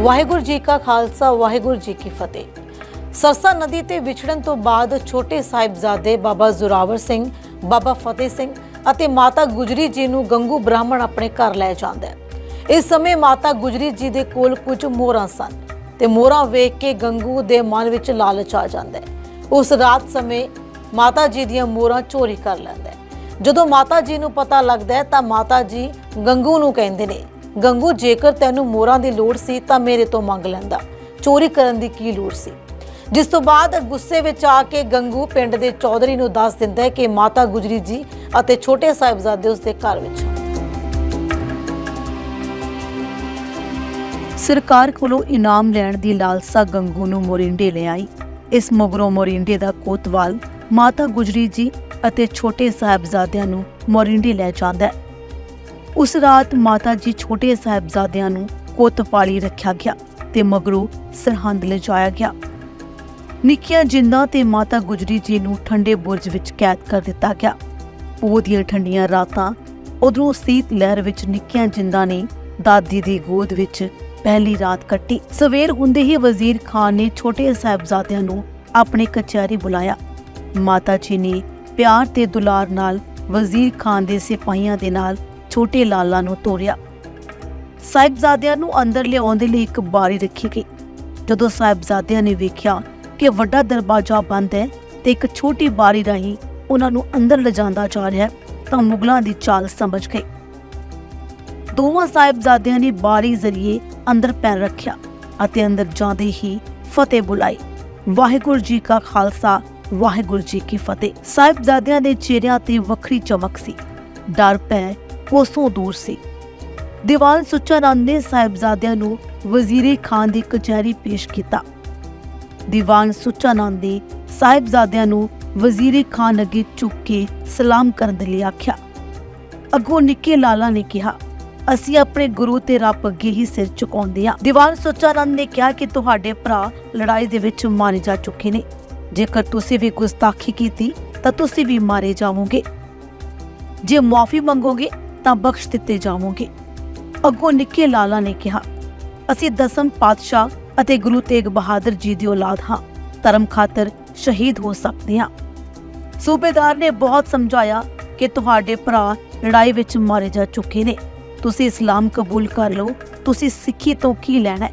ਵਾਹਿਗੁਰੂ ਜੀ ਕਾ ਖਾਲਸਾ, ਵਾਹਿਗੁਰੂ ਜੀ ਕੀ ਫਤਿਹ। ਸਰਸਾ ਨਦੀ ਤੇ ਵਿਛੜਨ ਤੋਂ ਬਾਅਦ ਛੋਟੇ ਸਾਹਿਬਜ਼ਾਦੇ ਬਾਬਾ ਜ਼ੋਰਾਵਰ ਸਿੰਘ, ਬਾਬਾ ਫਤਿਹ ਸਿੰਘ ਅਤੇ ਮਾਤਾ ਗੁਜਰੀ ਜੀ ਨੂੰ ਗੰਗੂ ਬ੍ਰਾਹਮਣ ਆਪਣੇ ਘਰ ਲੈ ਜਾਂਦਾ ਹੈ। ਇਸ ਸਮੇਂ ਮਾਤਾ ਗੁਜਰੀ ਜੀ ਦੇ ਕੋਲ ਕੁਝ ਮੋਹਰਾਂ ਸਨ ਤੇ ਮੋਹਰਾਂ ਵੇਖ ਕੇ ਗੰਗੂ ਦੇ ਮਨ ਵਿੱਚ ਲਾਲਚ ਆ ਜਾਂਦਾ ਹੈ। ਉਸ ਰਾਤ ਸਮੇਂ ਮਾਤਾ ਜੀ ਦੀਆਂ ਮੋਹਰਾਂ ਚੋਰੀ ਕਰ ਲੈਂਦਾ ਹੈ। ਜਦੋਂ ਮਾਤਾ ਜੀ ਨੂੰ ਪਤਾ ਲੱਗਦਾ ਹੈ ਤਾਂ ਮਾਤਾ ਜੀ ਗੰਗੂ ਨੂੰ ਕਹਿੰਦੇ ਨੇ ਗੰਗੂ, ਜੇਕਰ ਤੈਨੂੰ ਮੋਹਰਾਂ ਦੀ ਲੋੜ ਸੀ ਤਾਂ ਮੇਰੇ ਤੋਂ ਮੰਗ ਲੈਂਦਾ। ਚੋਰੀ ਕਰਨ ਦੀ ਕੀ ਲੋੜ ਸੀ? ਜਿਸ ਤੋਂ ਬਾਅਦ ਗੁੱਸੇ ਵਿੱਚ ਆ ਕੇ ਗੰਗੂ ਪਿੰਡ ਦੇ ਚੌਧਰੀ ਨੂੰ ਦੱਸ ਦਿੰਦਾ ਹੈ ਕਿ ਮਾਤਾ ਗੁਜਰੀ ਜੀ ਅਤੇ ਛੋਟੇ ਸਾਹਿਬਜ਼ਾਦੇ ਉਸ ਘਰ ਵਿੱਚ ਹਨ। ਸਰਕਾਰ ਕੋਲੋਂ ਇਨਾਮ ਲੈਣ ਦੀ ਲਾਲਸਾ ਗੰਗੂ ਨੂੰ ਮੋਰਿੰਡੇ ਲੈ ਆਈ। ਇਸ ਮਗਰੋਂ ਮੋਰਿੰਡੇ ਦਾ ਕੋਤਵਾਲ ਮਾਤਾ ਗੁਜਰੀ ਜੀ ਅਤੇ ਛੋਟੇ ਸਾਹਿਬਜ਼ਾਦਿਆਂ ਨੂੰ ਮੋਰਿੰਡੇ ਲੈ ਜਾਂਦਾ ਹੈ। ਉਸ ਰਾਤ ਮਾਤਾ ਜੀ ਛੋਟੇ ਸਾਹਿਬਜ਼ਾਦਿਆਂ ਨੂੰ ਕੋਤਵਾਲੀ ਰੱਖਿਆ ਗਿਆ ਤੇ ਮਗਰੋਂ ਸਰਹੰਦ ਲਿਜਾਇਆ ਗਿਆ। ਨਿੱਕੀਆਂ ਜਿੰਦਾਂ ਤੇ ਮਾਤਾ ਗੁਜਰੀ ਜੀ ਨੂੰ ਠੰਡੇ ਬੁਰਜ ਵਿੱਚ ਕੈਦ ਕਰ ਦਿੱਤਾ ਗਿਆ। ਉਹ ਦੀਆਂ ਠੰਡੀਆਂ ਰਾਤਾਂ ਉਧਰੋਂ ਸੀਤ ਲਹਿਰ ਵਿੱਚ ਨਿੱਕੀਆਂ ਜਿੰਦਾਂ ਨੇ ਦਾਦੀ ਦੀ ਗੋਦ ਵਿੱਚ ਪਹਿਲੀ ਰਾਤ ਕੱਟੀ। ਸਵੇਰ ਹੁੰਦੇ ਹੀ ਵਜ਼ੀਰ ਖਾਨ ਨੇ ਛੋਟੇ ਸਾਹਿਬਜ਼ਾਦਿਆਂ ਨੂੰ ਆਪਣੇ ਕਚਹਿਰੀ ਬੁਲਾਇਆ। ਮਾਤਾ ਜੀ ਨੇ ਪਿਆਰ ਤੇ ਦੁਲਾਰ ਨਾਲ ਵਜ਼ੀਰ ਖਾਨ ਦੇ ਸਿਪਾਹੀਆਂ ਦੇ ਨਾਲ ਛੋਟੇ ਲਾਲਾ ਨੂੰ ਤੋਰਿਆ ਸਾਹਿਬਜ਼ਾਦਿਆਂ ਨੂੰ ਅੰਦਰ ਲਿਆਉਣ ਦੇ ਲਈ ਇੱਕ ਬਾਰੀ ਰੱਖੀ ਗਈ। ਜਦੋਂ ਸਾਹਿਬਜ਼ਾਦਿਆਂ ਨੇ ਵੇਖਿਆ ਕਿ ਵੱਡਾ ਦਰਵਾਜ਼ਾ ਬੰਦ ਹੈ ਤੇ ਇੱਕ ਛੋਟੀ ਬਾਰੀ ਰਾਹੀਂ ਉਹਨਾਂ ਨੂੰ ਅੰਦਰ ਲਿਜਾਂਦਾ ਜਾ ਰਿਹਾ ਤਾਂ ਮੁਗਲਾਂ ਦੀ ਚਾਲ ਸਮਝ ਗਏ। ਦੋਵਾਂ ਸਾਹਿਬਜ਼ਾਦਿਆਂ ਨੇ ਬਾਰੀ ਜ਼ਰੀਏ ਅੰਦਰ ਪੈਰ ਰੱਖਿਆ ਅਤੇ ਅੰਦਰ ਜਾਂਦੇ ਹੀ ਫਤਿਹ ਬੁਲਾਈ। ਵਾਹਿਗੁਰੂ ਜੀ ਕਾ ਖਾਲਸਾ, ਵਾਹਿਗੁਰੂ ਜੀ ਕੀ ਫਤਿਹ। ਸਾਹਿਬਜ਼ਾਦਿਆਂ ਦੇ ਚਿਹਰਿਆਂ ਤੇ ਵੱਖਰੀ ਚਮਕ ਸੀ। ਡਰ ਪੈ ਕੋਸੋਂ ਦੂਰ ਸੀ। ਦੀਵਾਨ ਸੁੱਚਾਨੰਦ ਨੇ ਸਾਹਿਬਜ਼ਾਦਿਆਂ ਨੂੰ ਵਜ਼ੀਰੇ ਖਾਨ ਦੀ ਕਚਹਿਰੀ ਪੇਸ਼ ਕੀਤਾ। ਦੀਵਾਨ ਸੁੱਚਾਨੰਦ ਨੇ ਸਾਹਿਬਜ਼ਾਦਿਆਂ ਨੂੰ ਵਜ਼ੀਰੇ ਖਾਨ ਅੱਗੇ ਝੁੱਕ ਕੇ ਸਲਾਮ ਕਰਨ ਦੇ ਲਈ ਆਖਿਆ। ਅੱਗੋਂ ਨਿੱਕੇ ਲਾਲਾ ਨੇ ਕਿਹਾ, ਅਸੀਂ ਆਪਣੇ ਗੁਰੂ ਤੇ ਰੱਬ ਅੱਗੇ ਹੀ ਸਿਰ ਝੁਕਾਉਂਦੇ ਹਾਂ। ਦੀਵਾਨ ਸੁੱਚਾਨੰਦ ਨੇ ਕਿਹਾ ਕਿ ਤੁਹਾਡੇ ਭਰਾ ਲੜਾਈ ਦੇ ਵਿੱਚ ਮਾਰੇ ਜਾ ਚੁੱਕੇ ਨੇ। ਜੇਕਰ ਤੁਸੀਂ ਵੀ ਗੁਸਤਾਖੀ ਕੀਤੀ, ਤਾਂ ਤੁਸੀਂ ਵੀ ਮਾਰੇ ਜਾਵੋਗੇ। ਜੇ ਮਾਫੀ ਮੰਗੋਗੇ ਤਾਂ ਬਖਸ਼ ਦਿੱਤੇ ਜਾਵੋਗੇ। ਅੱਗੋਂ ਨਿੱਕੇ ਲਾਲਾ ਨੇ ਕਿਹਾ, ਅਸੀਂ ਦਸਮ ਪਾਤਸ਼ਾਹ ਅਤੇ ਗੁਰੂ ਤੇਗ ਬਹਾਦਰ ਜੀ ਦੀ ਔਲਾਦ ਹਾਂ। ਧਰਮ ਖਾਤਰ ਸ਼ਹੀਦ ਹੋ ਸਕਦੇ ਹਾਂ। ਸੂਬੇਦਾਰ ਨੇ ਬਹੁਤ ਸਮਝਾਇਆ ਕਿ ਤੁਹਾਡੇ ਭਰਾ ਲੜਾਈ ਵਿੱਚ ਮਾਰੇ ਜਾ ਚੁੱਕੇ ਨੇ। ਤੁਸੀਂ ਇਸਲਾਮ ਕਬੂਲ ਕਰ ਲਓ। ਤੁਸੀਂ ਸਿੱਖੀ ਤੋਂ ਕੀ ਲੈਣਾ ਹੈ?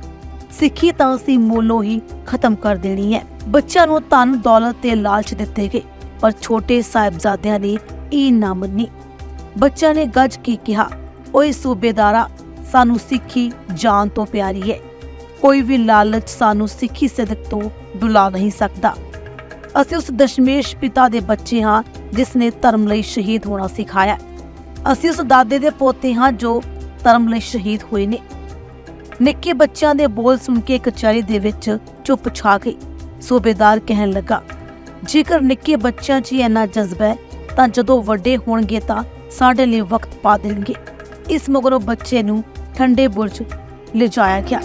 ਸਿੱਖੀ ਤਾਂ ਅਸੀਂ ਮੂਲੋਂ ਹੀ ਖਤਮ ਕਰ ਦੇਣੀ ਹੈ। ਬੱਚਿਆਂ ਨੂੰ ਧਨ, ਦੌਲਤ ਤੇ ਲਾਲਚ ਦਿੱਤੇ ਗਏ, ਪਰ ਛੋਟੇ ਸਾਹਿਬਜ਼ਾਦਿਆਂ ਨੇ ਇਹ ਨਾ ਮੰਨੀ। ਬੱਚਿਆਂ ਨੇ ਗੱਜ ਕੇ ਕਿਹਾ? ਓਏ ਸੂਬੇਦਾਰਾ, ਸਾਨੂੰ ਸਿੱਖੀ ਜਾਨ ਤੋਂ ਪਿਆਰੀ ਹੈ ਕੋਈ ਵੀ ਲਾਲਚ ਸਾਨੂੰ ਸਿੱਖੀ ਸਿਦਕ ਤੋਂ ਡੁਲਾ ਨਹੀਂ ਸਕਦਾ। ਅਸੀਂ ਉਸ ਦਸ਼ਮੇਸ਼ ਪਿਤਾ ਦੇ ਬੱਚੇ ਹਾਂ, ਜਿਸ ਨੇ ਧਰਮ ਲਈ ਸ਼ਹੀਦ ਹੋਣਾ ਸਿਖਾਇਆ। ਅਸੀਂ ਉਸ ਦਾਦੇ ਦੇ ਪੋਤੇ ਹਾਂ, ਜੋ ਧਰਮ ਲਈ ਸ਼ਹੀਦ ਹੋਏ ਨੇ। ਨਿੱਕੇ ਬੱਚਿਆਂ ਦੇ ਬੋਲ ਸੁਣ ਕੇ ਕਚਹਿਰੀ ਦੇ ਵਿੱਚ ਚੁੱਪ ਛਾ ਗਈ। ਸੂਬੇਦਾਰ ਕਹਿਣ ਲੱਗਾ, ਜੇਕਰ ਨਿੱਕੇ ਬੱਚਿਆਂ 'ਚ ਹੀ ਇੰਨਾ ਜਜ਼ਬਾ ਹੈ, ਤਾਂ ਜਦੋਂ ਵੱਡੇ ਹੋਣਗੇ ਤਾਂ ਸਾਡੇ ਲਈ ਵਕਤ ਪਾ ਦੇਣਗੇ। ਇਸ ਮਗਰੋਂ ਬੱਚੇ ਨੂੰ ਠੰਡੇ ਬੁਰਜ ਲਿਜਾਇਆ ਗਿਆ।